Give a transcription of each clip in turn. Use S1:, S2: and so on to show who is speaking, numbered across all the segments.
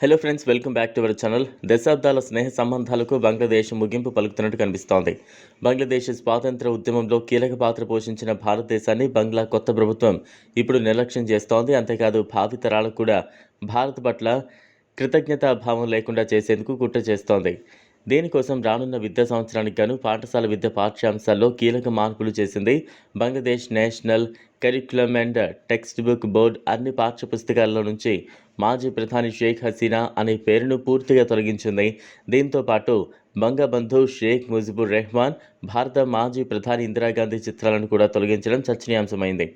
S1: Hello friends welcome back to our channel దశాబ్దాల స్నేహ సంబంధాలకు బంగ్లాదేశ్ ముగింపు పలుకుతున్నట్టు కనిపిస్తోంది. బంగ్లాదేశ్ స్వాతంత్ర ఉద్యమంలో కీలక పాత్ర పోషించిన భారతదేశాన్ని బంగ్లా కొత్త ప్రభుత్వం ఇప్పుడు నిర్లక్ష్యం చేస్తోంది. అంతేకాదు భావితరాలకు కూడా భారత్ పట్ల కృతజ్ఞతాభావం లేకుండా చేసేందుకు కుట్ర చేస్తోంది. దీనికోసం రానున్న విద్యా సంవత్సరానికి గాను పాఠశాల విద్య పాఠ్యాంశాల్లో కీలక మార్పులు చేసింది Bangladesh national curriculum and text book board అన్ని పాఠ్య పుస్తకాల్లో నుంచి మాజీ ప్రధాని షేక్ హసీనా అనే పేరును పూర్తిగా తొలగించింది. దీంతో పాటు బంగబంధు షేక్ ముజిబుర్ రెహమాన్ భారత మాజీ ప్రధాని ఇందిరాగాంధీ చిత్రాలను కూడా తొలగించడం చర్చనీయాంశమైంది.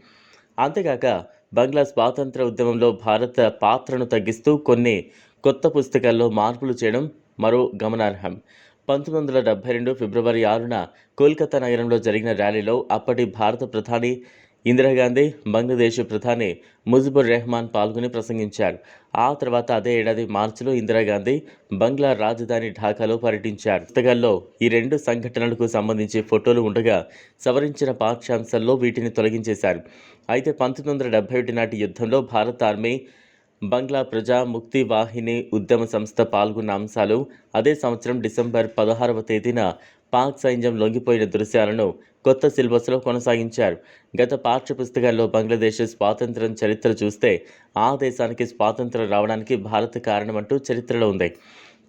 S1: అంతేకాక బంగ్లా స్వాతంత్ర ఉద్యమంలో భారత పాత్రను తగ్గిస్తూ కొన్ని కొత్త పుస్తకాల్లో మార్పులు చేయడం మరో గమనార్హం. పంతొమ్మిది వందల డెబ్బై రెండు ఫిబ్రవరి ఆరున కోల్కతా నగరంలో జరిగిన ర్యాలీలో అప్పటి భారత ప్రధాని ఇందిరాగాంధీ బంగ్లాదేశ్ ప్రధాని ముజిబుర్ రెహమాన్ పాల్గొని ప్రసంగించారు. ఆ తర్వాత అదే ఏడాది మార్చిలో ఇందిరాగాంధీ బంగ్లా రాజధాని ఢాకాలో పర్యటించారు. పుస్తకాల్లో ఈ రెండు సంఘటనలకు సంబంధించి ఫోటోలు ఉండగా సవరించిన పాఠ్యాంశాల్లో వీటిని తొలగించేశారు. అయితే పంతొమ్మిది వందల డెబ్బై ఒకటి నాటి యుద్ధంలో భారత ఆర్మీ బంగ్లా ప్రజా ముక్తి వాహిని ఉద్యమ సంస్థ పాల్గొన్న అంశాలు అదే సంవత్సరం డిసెంబర్ పదహారవ తేదీన పాక్ సైన్యం లొంగిపోయిన దృశ్యాలను కొత్త సిలబస్లో కొనసాగించారు. గత పాఠ్య పుస్తకాల్లో బంగ్లాదేశ్ స్వాతంత్రం చరిత్ర చూస్తే ఆ దేశానికి స్వాతంత్రం రావడానికి భారత్ కారణమంటూ చరిత్రలో ఉంది.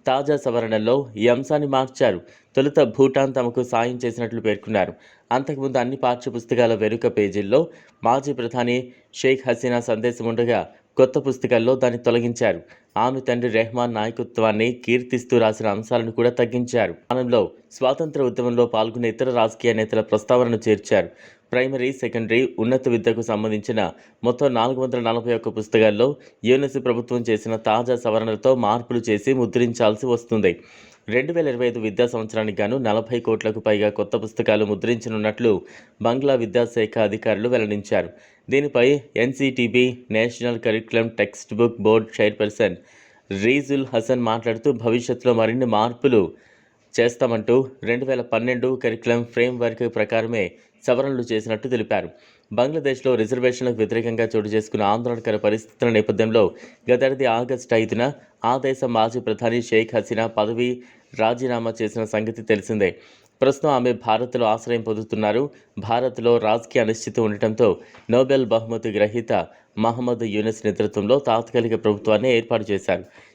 S1: తాజా సవరణల్లో ఈ అంశాన్ని మార్చారు. తొలుత భూటాన్ తమకు సాయం చేసినట్లు పేర్కొన్నారు. అంతకుముందు అన్ని పాఠ్య పుస్తకాల వెనుక పేజీల్లో మాజీ ప్రధాని షేక్ హసీనా సందేశం ఉండగా కొత్త పుస్తకాల్లో దాన్ని తొలగించారు. ఆమె తండ్రి రెహమాన్ నాయకత్వాన్ని కీర్తిస్తూ రాసిన అంశాలను కూడా తగ్గించారు. ఆనంలో స్వాతంత్ర ఉద్యమంలో పాల్గొన్న ఇతర రాజకీయ నేతల ప్రస్తావనను చేర్చారు. ప్రైమరీ సెకండరీ ఉన్నత విద్యకు సంబంధించిన మొత్తం నాలుగు వందల నలభై ఒక్క పుస్తకాల్లో యూఎన్ఎస్సీ ప్రభుత్వం చేసిన తాజా సవరణలతో మార్పులు చేసి ముద్రించాల్సి వస్తుంది. రెండు వేల ఇరవై ఐదు విద్యా సంవత్సరానికి గాను నలభై కోట్లకు పైగా కొత్త పుస్తకాలు ముద్రించనున్నట్లు బంగ్లా విద్యాశాఖ అధికారులు వెల్లడించారు. దీనిపై NCTB national curriculum text book board chairperson Rezaul Hasan మాట్లాడుతూ భవిష్యత్తులో మరిన్ని మార్పులు చేస్తామంటూ రెండు వేల పన్నెండు కరికులం ఫ్రేమ్వర్క్ ప్రకారమే సవరణలు చేసినట్టు తెలిపారు. బంగ్లాదేశ్లో రిజర్వేషన్లకు వ్యతిరేకంగా చోటు చేసుకున్న ఆందోళనకర పరిస్థితుల నేపథ్యంలో గతేడాది ఆగస్టు ఐదున ఆ దేశ మాజీ ప్రధాని షేక్ హసీనా పదవి రాజీనామా చేసిన సంగతి తెలిసిందే. ప్రస్తుతం ఆమె భారత్లో ఆశ్రయం పొందుతున్నారు. భారత్లో రాజకీయ అనిశ్చితి ఉండటంతో నోబెల్ బహుమతి గ్రహీత మహమ్మద్ యూనిస్ నేతృత్వంలో తాత్కాలిక ప్రభుత్వాన్ని ఏర్పాటు చేశారు.